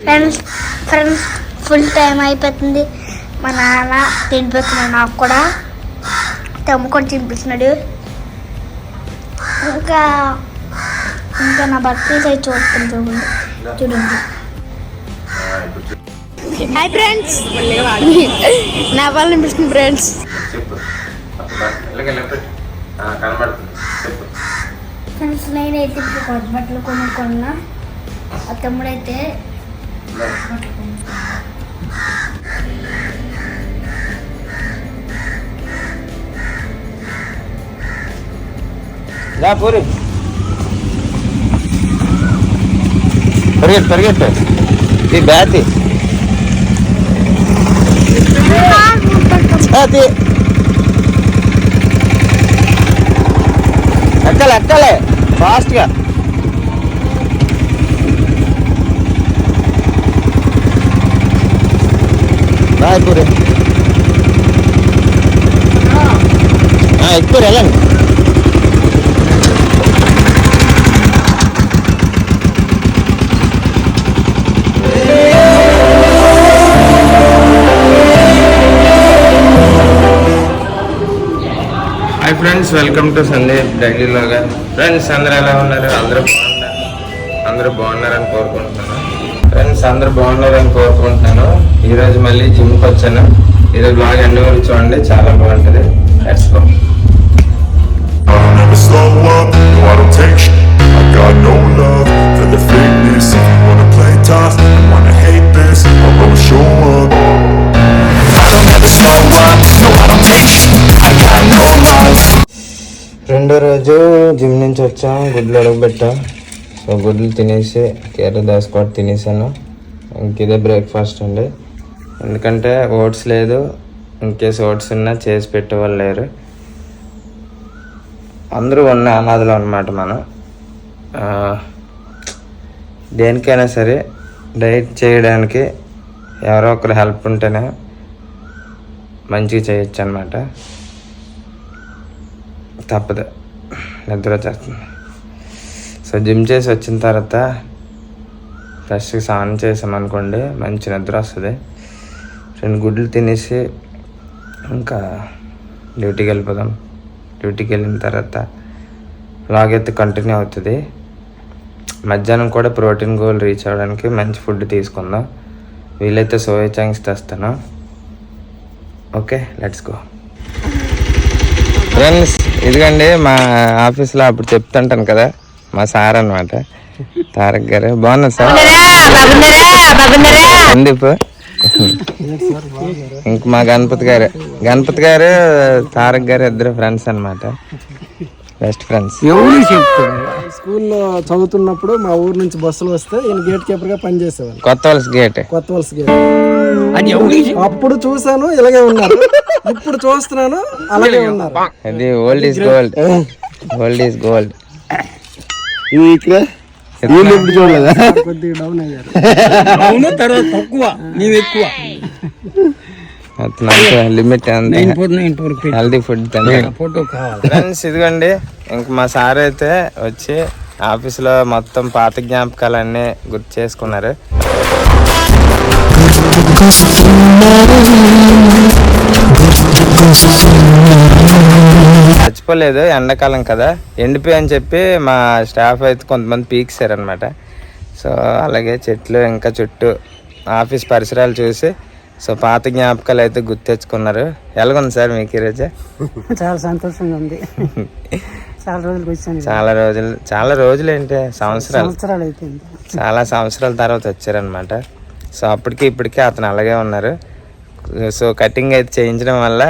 Friends friends full time అయిపోతుంది. మా నాన్న తినిపిస్తున్నాడు నాకు కూడా. తమ్ము కూడా తినిపిస్తున్నాడు. ఇంకా ఇంకా నా బట్టలు సైజ్ చూస్తాను చూడండి చూడండి హాయ్ ఫ్రెండ్స్ నా వాళ్ళు అనిపిస్తుంది ఫ్రెండ్స్ ఫ్రెండ్స్ నేనైతే బట్టలు కొనుక్కున్నా. ఆ తమ్ముడైతే బట్టలు కొనుక్కున్నా రా పూరి పరిగెట్టు పరిగెట్టు ఈ బ్యాతి బ్యాతి ఎక్కలే ఎక్కలే ఫాస్ట్గా బాయ్ పూరి ఎక్కువ వెళ్ళండి. Hi friends welcome to Sandeep daily లాగా ఫ్రెండ్స్ అందరూ ఎలా ఉన్నారు? అందరూ బాగున్నారు? అందరూ బాగున్నారని కోరుకుంటున్నాను. ఫ్రెండ్స్ అందరు బాగున్నారని కోరుకుంటున్నాను. ఈ రోజు మళ్ళీ జిమ్కి వచ్చాను. ఈరోజు బాగా ఎండ గురించి చూడండి. చాలా బాగుంటుంది. రెండో రోజు జిమ్ నుంచి వచ్చా. గుడ్లు అడుగుపెట్టా. సో గుడ్లు తినేసి కేర కూడా తినేసాను. ఇంక ఇదే బ్రేక్ఫాస్ట్ అండి. ఎందుకంటే ఓట్స్ లేదు. ఇన్కేస్ ఓట్స్ ఉన్నా చేసి పెట్టేవాళ్ళు లేరు. అందరూ ఉన్న అనాథలు అనమాట మనం. దేనికైనా సరే డైట్ చేయడానికి ఎవరో ఒకరు హెల్ప్ ఉంటేనే మంచిగా చేయొచ్చు అనమాట తప్పదు. నిద్ర వచ్చేస్తుంది. సో జిమ్ చేసి వచ్చిన తర్వాత ఫ్రెష్గా స్నానం చేసామనుకోండి మంచి నిద్ర వస్తుంది. రెండు గుడ్లు తినేసి ఇంకా డ్యూటీకి వెళ్ళిపోదాం. డ్యూటీకి వెళ్ళిన తర్వాత లాగ్ అయితే కంటిన్యూ అవుతుంది. మధ్యాహ్నం కూడా ప్రోటీన్ గోల్ రీచ్ అవ్వడానికి మంచి ఫుడ్ తీసుకుందాం. వీలైతే సోయా చాంగ్స్ తెస్తాను. Okay let's go. ఫ్రెండ్స్ ఇదిగండి మా ఆఫీస్లో అప్పుడు చెప్తుంటాను కదా మా సార్ అనమాట తారక్ గారు. బాగున్నారు సార్? సందీప్ ఇంక మా గణపతి గారు. గణపతి గారు తారక్ గారు ఇద్దరు ఫ్రెండ్స్ అన్నమాట. బెస్ట్ ఫ్రెండ్స్ ఎవరు స్కూల్లో చదువుతున్నప్పుడు మా ఊరు నుంచి బస్సులు వస్తే ఈయన గేట్ కీపర్గా పనిచేసేవాళ్ళు. కొత్త వలస గేట్ కొత్త వలస గేట్ అప్పుడు చూసాను ఇలాగే ఉన్నారు. ఇప్పుడు చూస్తున్నాను అలాగే ఉన్నారు. అది old is gold old is gold చూడలేదా? కొద్దిగా డౌన్ అయ్యారు. అవును తర్వాత తక్కువ. నీవు ఎక్కువ. లిమిట్ హెల్దీ ఫుడ్ తింటాను ఫోటో కావాలి. ఫ్రెండ్స్ ఇదిగోండి. ఇంక మా సార్ అయితే వచ్చి ఆఫీస్లో మొత్తం పాత జ్ఞాపకాలన్నీ గుర్తు చేసుకున్నారు. మర్చిపోలేదు ఎండాకాలం కదా. ఎండిపోయి అని చెప్పి మా స్టాఫ్ అయితే కొంతమంది పీక్సారనమాట సో అలాగే చెట్లు ఇంకా చుట్టూ ఆఫీస్ పరిసరాలు చూసి సో పాత జ్ఞాపకాలు అయితే గుర్తు తెచ్చుకున్నారు. ఎలాగుంది సార్ మీకు ఈరోజు చాలా సంతోషంగా ఉంది. చాలా రోజులకు వచ్చాను చాలా రోజులు చాలా రోజులు ఏంటి? సంవత్సరాలు. సంవత్సరాలు అయిపోయింది చాలా సంవత్సరాల తర్వాత వచ్చారనమాట సో అప్పటికి ఇప్పటికీ అతను అలాగే ఉన్నారు. సో కటింగ్ అయితే చేయించడం వల్ల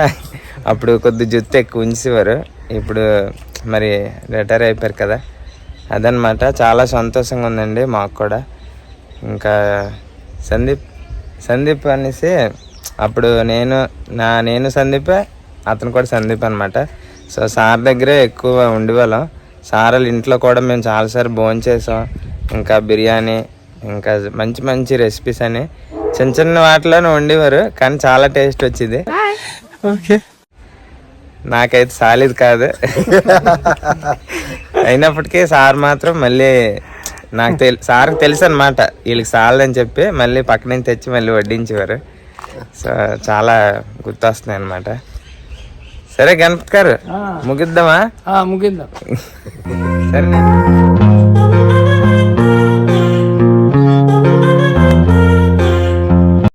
అప్పుడు కొద్ది జుత్తు ఎక్కువ ఉంచేవారు. ఇప్పుడు మరి రిటైర్ అయిపోయారు కదా. అదనమాట చాలా సంతోషంగా ఉందండి మాకు కూడా. ఇంకా సందీప్ సందీప్ అనేసి అప్పుడు నేను నా నేను సందీపే అతను కూడా సందీప్ అనమాట సో సార్ దగ్గరే ఎక్కువ ఉండేవాళ్ళం. సార్ వాళ్ళ ఇంట్లో కూడా మేము చాలాసార్లు భోజనం చేసాం. ఇంకా బిర్యానీ ఇంకా మంచి మంచి రెసిపీస్ అని. చిన్న చిన్న వాటిలోనే వండేవారు కానీ చాలా టేస్ట్ వచ్చింది. ఓకే నాకైతే సాలిది కాదు. అయినప్పటికీ సార్ మాత్రం మళ్ళీ నాకు తెలి సార్కి తెలుసు అనమాట వీళ్ళకి చాలని చెప్పి మళ్ళీ పక్క నుంచి తెచ్చి మళ్ళీ వడ్డించేవారు. సో చాలా గుర్తొస్తున్నాయి అనమాట సరే గణపతి గారు ముగిద్దామా? ముగిందా సరే